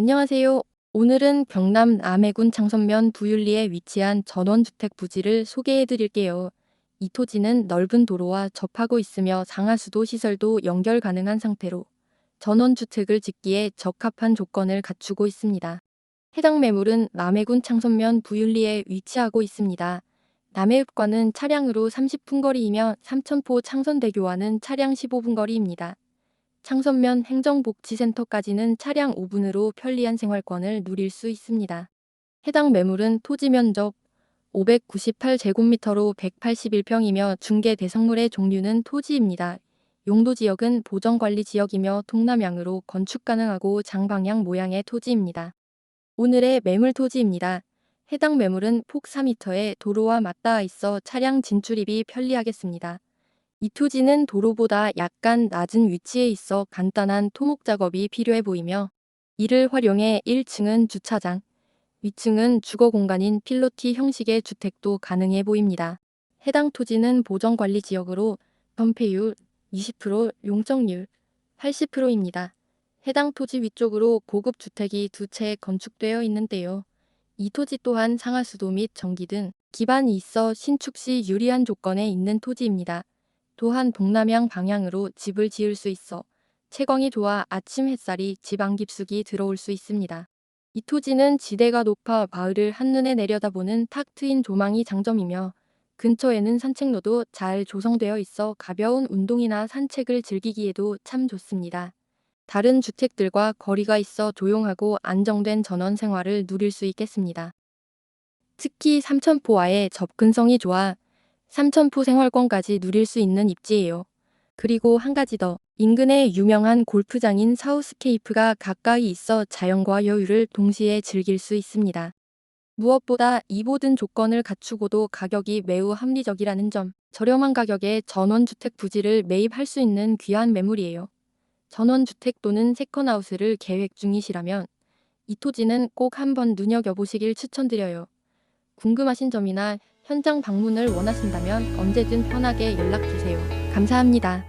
안녕하세요. 오늘은 경남 남해군 창선면 부윤리에 위치한 전원주택 부지를 소개해 드릴게요. 이 토지는 넓은 도로와 접하고 있으며 상하수도 시설도 연결 가능한 상태로 전원주택을 짓기에 적합한 조건을 갖추고 있습니다. 해당 매물은 남해군 창선면 부윤리에 위치하고 있습니다. 남해읍과는 차량으로 30분 거리이며 삼천포 창선대교와는 차량 15분 거리입니다. 창선면 행정복지센터까지는 차량 5분으로 편리한 생활권을 누릴 수 있습니다. 해당 매물은 토지 면적 598제곱미터로 181평이며 중개 대상물의 종류는 토지입니다. 용도 지역은 보정관리 지역이며 동남향으로 건축 가능하고 장방향 모양의 토지입니다. 오늘의 매물 토지입니다. 해당 매물은 폭 4m의 도로와 맞닿아 있어 차량 진출입이 편리하겠습니다. 이 토지는 도로보다 약간 낮은 위치에 있어 간단한 토목 작업이 필요해 보이며 이를 활용해 1층은 주차장, 위층은 주거 공간인 필로티 형식의 주택도 가능해 보입니다. 해당 토지는 보정관리 지역으로 건폐율 20%, 용적률 80%입니다. 해당 토지 위쪽으로 고급 주택이 두 채 건축되어 있는데요. 이 토지 또한 상하수도 및 전기 등 기반이 있어 신축 시 유리한 조건에 있는 토지입니다. 또한 동남향 방향으로 집을 지을 수 있어 채광이 좋아 아침 햇살이 집안 깊숙이 들어올 수 있습니다. 이 토지는 지대가 높아 마을을 한눈에 내려다보는 탁 트인 조망이 장점이며 근처에는 산책로도 잘 조성되어 있어 가벼운 운동이나 산책을 즐기기에도 참 좋습니다. 다른 주택들과 거리가 있어 조용하고 안정된 전원 생활을 누릴 수 있겠습니다. 특히 삼천포와의 접근성이 좋아 삼천포 생활권까지 누릴 수 있는 입지예요. 그리고 한 가지 더. 인근에 유명한 골프장인 사우스케이프가 가까이 있어 자연과 여유를 동시에 즐길 수 있습니다. 무엇보다 이 모든 조건을 갖추고도 가격이 매우 합리적이라는 점, 저렴한 가격에 전원주택 부지를 매입할 수 있는 귀한 매물이에요. 전원주택 또는 세컨하우스를 계획 중이시라면 이 토지는 꼭 한번 눈여겨보시길 추천드려요. 궁금하신 점이나 현장 방문을 원하신다면 언제든 편하게 연락주세요. 감사합니다.